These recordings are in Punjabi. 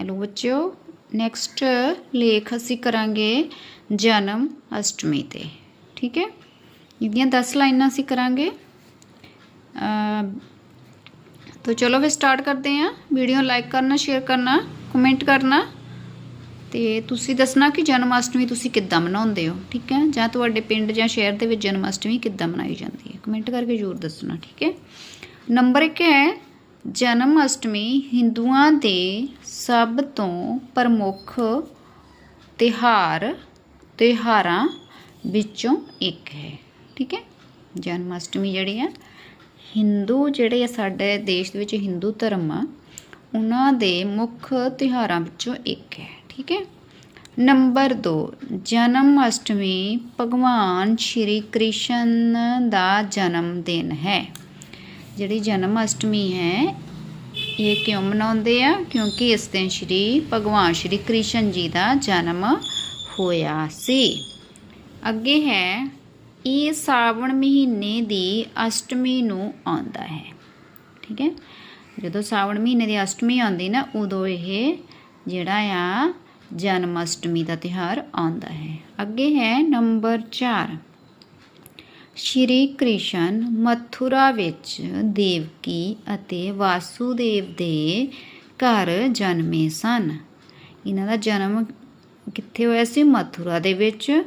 ਹੈਲੋ ਬੱਚਿਓ ਨੈਕਸਟ ਲੇਖ ਅਸੀਂ ਕਰਾਂਗੇ ਜਨਮ ਅਸ਼ਟਮੀ ਤੇ ਠੀਕ ਹੈ ਇਹਦੀਆਂ 10 ਲਾਈਨਾਂ ਅਸੀਂ ਕਰਾਂਗੇ ਅ तो चलो फिर स्टार्ट करते हैं ਵੀਡੀਓ ਲਾਈਕ ਕਰਨਾ ਸ਼ੇਅਰ ਕਰਨਾ ਕਮੈਂਟ ਕਰਨਾ ਤੇ ਤੁਸੀਂ ਦੱਸਣਾ ਕਿ ਜਨਮ ਅਸ਼ਟਮੀ ਤੁਸੀਂ ਕਿੱਦਾਂ ਮਨਾਉਂਦੇ ਹੋ ਠੀਕ ਹੈ ਜਾਂ ਤੁਹਾਡੇ ਪਿੰਡ ਜਾਂ ਸ਼ਹਿਰ ਦੇ ਵਿੱਚ ਜਨਮ ਅਸ਼ਟਮੀ ਕਿੱਦਾਂ ਮਨਾਈ ਜਾਂਦੀ ਹੈ ਕਮੈਂਟ ਕਰਕੇ ਜ਼ਰੂਰ ਦੱਸਣਾ ਠੀਕ ਹੈ ਨੰਬਰ 1 ਹੈ ਜਨਮ ਅਸ਼ਟਮੀ ਹਿੰਦੂਆਂ ਦੇ ਸਭ ਤੋਂ ਪ੍ਰਮੁੱਖ ਤਿਹਾਰ ਤਿਹਾਰਾਂ ਵਿੱਚੋਂ ਇੱਕ ਹੈ। ਠੀਕ ਹੈ? ਜਨਮ ਅਸ਼ਟਮੀ ਜਿਹੜੀ ਹੈ ਹਿੰਦੂ ਜਿਹੜੇ ਆ, ਸਾਡੇ ਦੇਸ਼ ਦੇ ਵਿੱਚ ਹਿੰਦੂ ਧਰਮ ਆ, ਉਹਨਾਂ ਦੇ ਮੁੱਖ ਤਿਉਹਾਰਾਂ ਵਿੱਚੋਂ ਇੱਕ ਹੈ। ਠੀਕ ਹੈ? ਨੰਬਰ 2 ਜਨਮ ਅਸ਼ਟਮੀ ਭਗਵਾਨ ਸ਼੍ਰੀ ਕ੍ਰਿਸ਼ਨ ਦਾ ਜਨਮ ਦਿਨ ਹੈ। ਜਿਹੜੀ ਜਨਮ ਅਸ਼ਟਮੀ ਹੈ, ਇਹ ਕਿਉਂ ਮਨਾਉਂਦੇ ਆ? ਕਿਉਂਕਿ ਇਸ ਦਿਨ ਸ਼੍ਰੀ ਭਗਵਾਨ ਸ਼੍ਰੀ ਕ੍ਰਿਸ਼ਨ ਜੀ ਦਾ ਜਨਮ ਹੋਇਆ ਸੀ। ਅੱਗੇ ਹੈ, ਇਹ ਸਾਵਣ ਮਹੀਨੇ ਦੀ ਅਸ਼ਟਮੀ ਨੂੰ ਆਉਂਦਾ ਹੈ। ਠੀਕ ਹੈ? ਜਦੋਂ ਸਾਵਣ ਮਹੀਨੇ ਦੀ ਅਸ਼ਟਮੀ ਆਉਂਦੀ ਨਾ, ਉਦੋਂ ਇਹ ਜਿਹੜਾ ਆ, ਜਨਮ ਅਸ਼ਟਮੀ ਦਾ ਤਿਹਾਰ ਆਉਂਦਾ ਹੈ। ਅੱਗੇ ਹੈ ਨੰਬਰ 4 ਸ਼੍ਰੀ ਕ੍ਰਿਸ਼ਨ ਮਥੁਰਾ ਵਿੱਚ ਦੇਵਕੀ ਅਤੇ ਵਾਸੂਦੇਵ ਦੇ ਘਰ ਜਨਮੇ ਸਨ। ਇਹਨਾਂ ਦਾ ਜਨਮ ਕਿੱਥੇ ਹੋਇਆ ਸੀ? ਮਥੁਰਾ ਦੇ ਵਿੱਚ।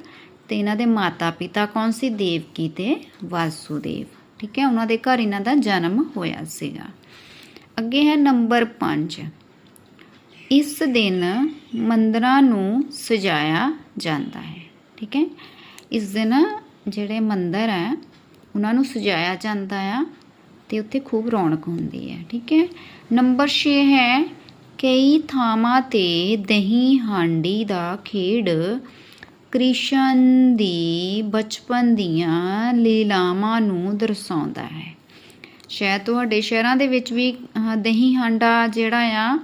ਤੇ ਇਹਨਾਂ ਦੇ ਮਾਤਾ ਪਿਤਾ ਕੌਣ ਸੀ? ਦੇਵਕੀ ਤੇ ਵਾਸੂਦੇਵ। ਠੀਕ ਹੈ, ਉਹਨਾਂ ਦੇ ਘਰ ਇਹਨਾਂ ਦਾ ਜਨਮ ਹੋਇਆ ਸੀਗਾ। ਅੱਗੇ ਹੈ ਨੰਬਰ 5 ਇਸ ਦਿਨ ਮੰਦਰਾਂ ਨੂੰ ਸਜਾਇਆ ਜਾਂਦਾ ਹੈ। ਠੀਕ ਹੈ, ਇਸ ਦਿਨ ਜਿਹੜੇ ਮੰਦਰ ਹੈ, ਉਹਨਾਂ ਨੂੰ ਸਜਾਇਆ ਜਾਂਦਾ ਆ ਤੇ ਉੱਥੇ ਖੂਬ ਰੌਣਕ ਹੁੰਦੀ ਹੈ, ਠੀਕ ਹੈ? ਨੰਬਰ 6 ਹੈ, ਕਈ ਥਾਵਾਂ ਤੇ ਦਹੀਂ ਹਾਂਡੀ ਦਾ ਖੇਡ ਕ੍ਰਿਸ਼ਨ ਦੀ ਬਚਪਨ ਦੀਆਂ ਲੀਲਾਵਾਂ ਨੂੰ ਦਰਸਾਉਂਦਾ ਹੈ। ਸ਼ਾਇਦ ਤੁਹਾਡੇ ਸ਼ਹਿਰਾਂ ਦੇ ਵਿੱਚ ਵੀ ਦਹੀਂ ਹਾਂਡਾ ਜਿਹੜਾ ਆ,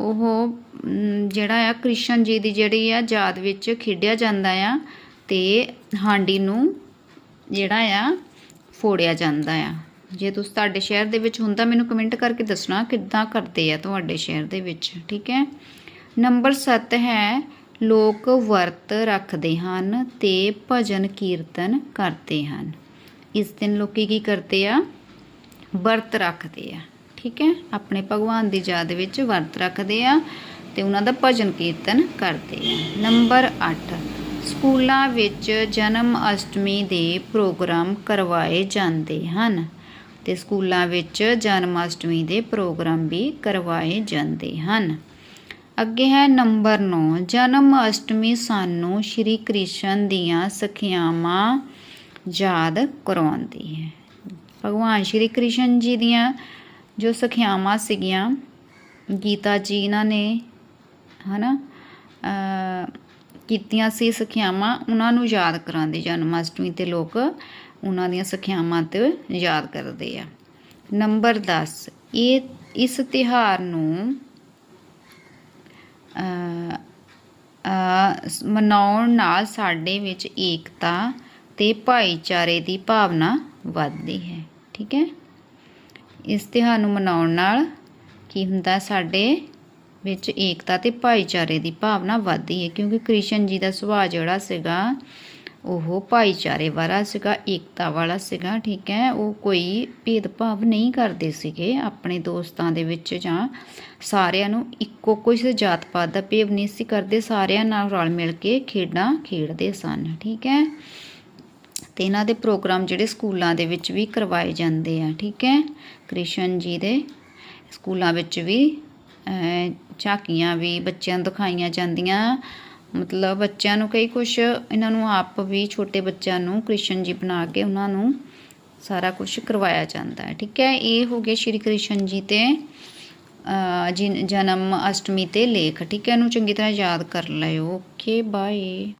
ਉਹ ਜਿਹੜਾ ਆ ਕ੍ਰਿਸ਼ਨ ਜੀ ਦੀ ਜਿਹੜੀ ਆ ਯਾਦ ਵਿੱਚ ਖੇਡਿਆ ਜਾਂਦਾ ਆ ਤੇ ਹਾਂਡੀ ਨੂੰ ਜਿਹੜਾ ਆ, ਫੋੜਿਆ ਜਾਂਦਾ ਆ। ਜੇ ਤੁਸੀਂ ਤੁਹਾਡੇ ਸ਼ਹਿਰ ਦੇ ਵਿੱਚ ਹੁੰਦਾ, ਮੈਨੂੰ ਕਮੈਂਟ ਕਰਕੇ ਦੱਸਣਾ ਕਿੱਦਾਂ ਕਰਦੇ ਆ ਤੁਹਾਡੇ ਸ਼ਹਿਰ ਦੇ ਵਿੱਚ, ਠੀਕ ਹੈ? ਨੰਬਰ 7 ਹੈ, ਲੋਕ ਵਰਤ ਰੱਖਦੇ ਹਨ ਤੇ ਭਜਨ ਕੀਰਤਨ ਕਰਦੇ ਹਨ। ਇਸ ਦਿਨ ਲੋਕੀ ਕੀ ਕਰਦੇ ਆ? ਵਰਤ ਰੱਖਦੇ ਆ, ਠੀਕ ਹੈ? ਆਪਣੇ ਭਗਵਾਨ ਦੀ ਯਾਦ ਵਿੱਚ ਵਰਤ ਰੱਖਦੇ ਆ ਤੇ ਉਹਨਾਂ ਦਾ ਭਜਨ ਕੀਰਤਨ ਕਰਦੇ ਆ। ਨੰਬਰ 8 ਸਕੂਲਾਂ ਵਿੱਚ ਜਨਮ ਅਸ਼ਟਮੀ ਦੇ ਪ੍ਰੋਗਰਾਮ ਕਰਵਾਏ ਜਾਂਦੇ ਹਨ ਤੇ ਸਕੂਲਾਂ ਵਿੱਚ ਜਨਮ ਅਸ਼ਟਮੀ ਦੇ ਪ੍ਰੋਗਰਾਮ ਵੀ ਕਰਵਾਏ ਜਾਂਦੇ ਹਨ। ਅੱਗੇ ਹੈ ਨੰਬਰ 9 ਜਨਮ ਅਸ਼ਟਮੀ ਸਾਨੂੰ ਸ਼੍ਰੀ ਕ੍ਰਿਸ਼ਨ ਦੀਆਂ ਸਖਿਆਵਾਂ ਯਾਦ ਕਰਵਾਉਂਦੀ ਹੈ। ਭਗਵਾਨ ਸ਼੍ਰੀ ਕ੍ਰਿਸ਼ਨ ਜੀ ਦੀਆਂ ਜੋ ਸਖਿਆਵਾਂ ਸੀਗੀਆਂ ਗੀਤਾ ਜੀ ਇਹਨਾਂ ਨੇ ਹਨਾ ਅ, ਕੀਤੀਆਂ ਸੀ ਸਖਿਆਵਾਂ, ਉਹਨਾਂ ਨੂੰ ਯਾਦ ਕਰਾਉਂਦੇ ਜਨਮ ਅਸ਼ਟਮੀ ਤੇ ਲੋਕ ਉਹਨਾਂ ਦੀਆਂ ਸਖਿਆਵਾਂ ਤੇ ਯਾਦ ਕਰਦੇ ਆ। ਨੰਬਰ 10 ਇਹ, ਇਸ ਤਿਹਾਰ ਨੂੰ ਮਨਾਉਣ ਨਾਲ ਸਾਡੇ ਵਿੱਚ ਏਕਤਾ ਤੇ ਭਾਈਚਾਰੇ ਦੀ ਭਾਵਨਾ ਵੱਧਦੀ ਹੈ, ਠੀਕ ਹੈ? ਇਸ ਤਿਉਹਾਰ ਨੂੰ ਮਨਾਉਣ ਨਾਲ ਕੀ ਹੁੰਦਾ? ਸਾਡੇ ਵਿੱਚ ਏਕਤਾ ਤੇ ਭਾਈਚਾਰੇ ਦੀ ਭਾਵਨਾ ਵੱਧਦੀ ਹੈ, ਕਿਉਂਕਿ ਕ੍ਰਿਸ਼ਨ ਜੀ ਦਾ ਸੁਭਾਅ ਜਿਹੜਾ ਸੀਗਾ, ਉਹ ਭਾਈਚਾਰੇ ਵਾਲਾ ਸੀਗਾ, ਏਕਤਾ ਵਾਲਾ ਸੀਗਾ, ਠੀਕ ਹੈ? ਉਹ ਕੋਈ ਭੇਦਭਾਵ ਨਹੀਂ ਕਰਦੇ ਸੀਗੇ ਆਪਣੇ ਦੋਸਤਾਂ ਦੇ ਵਿੱਚ ਜਾਂ ਸਾਰਿਆਂ ਨੂੰ ਇੱਕੋ ਕੋਈ ਜਾਤ ਪਾਤ ਦਾ ਭੇਵ ਨਹੀਂ ਸੀ ਕਰਦੇ, ਸਾਰਿਆਂ ਨਾਲ ਰਲ ਮਿਲ ਕੇ ਖੇਡਾਂ ਖੇਡਦੇ ਸਨ, ਠੀਕ ਹੈ? ਤੇ ਇਹਨਾਂ ਦੇ ਪ੍ਰੋਗਰਾਮ ਜਿਹੜੇ ਸਕੂਲਾਂ ਦੇ ਵਿੱਚ ਵੀ ਕਰਵਾਏ ਜਾਂਦੇ ਆ, ਠੀਕ ਹੈ? ਕ੍ਰਿਸ਼ਨ ਜੀ ਦੇ ਸਕੂਲਾਂ ਵਿੱਚ ਵੀ ਝਾਕੀਆਂ ਵੀ ਬੱਚਿਆਂ ਨੂੰ ਦਿਖਾਈਆਂ ਜਾਂਦੀਆਂ। ਮਤਲਬ ਬੱਚਿਆਂ ਨੂੰ ਕਈ ਕੁਝ ਇਹਨਾਂ ਨੂੰ ਆਪ ਵੀ ਛੋਟੇ ਬੱਚਿਆਂ ਨੂੰ ਕ੍ਰਿਸ਼ਨ ਜੀ ਬਣਾ ਕੇ ਉਹਨਾਂ ਨੂੰ ਸਾਰਾ ਕੁਝ ਕਰਵਾਇਆ ਜਾਂਦਾ ਹੈ। ਠੀਕ ਹੈ ਇਹ ਹੋ ਗਿਆ ਸ਼੍ਰੀ ਕ੍ਰਿਸ਼ਨ ਜੀ ਤੇ ਅਹ, ਜਨਮ ਅਸ਼ਟਮੀ ਤੇ ਲੇਖ। ਠੀਕ ਹੈ ਇਹਨੂੰ ਚੰਗੀ ਤਰ੍ਹਾਂ ਯਾਦ ਕਰ ਲਿਓ। Okay bye